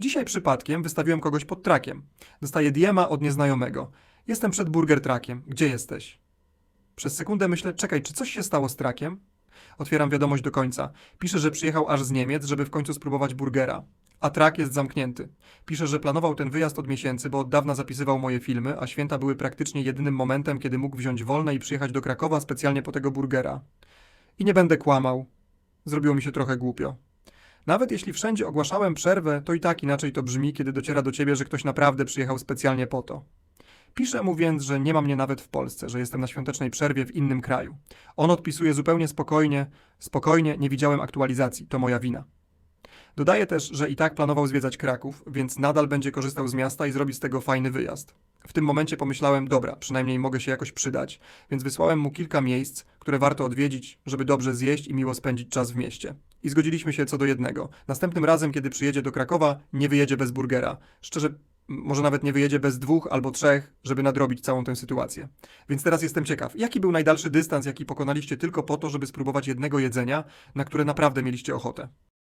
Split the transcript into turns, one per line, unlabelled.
Dzisiaj przypadkiem wystawiłem kogoś pod trakiem. Dostaję diema od nieznajomego. Jestem przed burger trakiem. Gdzie jesteś? Przez sekundę myślę, czekaj, czy coś się stało z trakiem? Otwieram wiadomość do końca. Pisze, że przyjechał aż z Niemiec, żeby w końcu spróbować burgera. A trak jest zamknięty. Pisze, że planował ten wyjazd od miesięcy, bo od dawna zapisywał moje filmy, a święta były praktycznie jedynym momentem, kiedy mógł wziąć wolne i przyjechać do Krakowa specjalnie po tego burgera. I nie będę kłamał. Zrobiło mi się trochę głupio. Nawet jeśli wszędzie ogłaszałem przerwę, to i tak inaczej to brzmi, kiedy dociera do ciebie, że ktoś naprawdę przyjechał specjalnie po to. Piszę mu więc, że nie ma mnie nawet w Polsce, że jestem na świątecznej przerwie w innym kraju. On odpisuje zupełnie spokojnie, spokojnie, nie widziałem aktualizacji, to moja wina. Dodaje też, że i tak planował zwiedzać Kraków, więc nadal będzie korzystał z miasta i zrobi z tego fajny wyjazd. W tym momencie pomyślałem, dobra, przynajmniej mogę się jakoś przydać, więc wysłałem mu kilka miejsc, które warto odwiedzić, żeby dobrze zjeść i miło spędzić czas w mieście. I zgodziliśmy się co do jednego. Następnym razem, kiedy przyjedzie do Krakowa, nie wyjedzie bez burgera. Szczerze, może nawet nie wyjedzie bez dwóch albo trzech, żeby nadrobić całą tę sytuację. Więc teraz jestem ciekaw, jaki był najdalszy dystans, jaki pokonaliście tylko po to, żeby spróbować jednego jedzenia, na które naprawdę mieliście ochotę?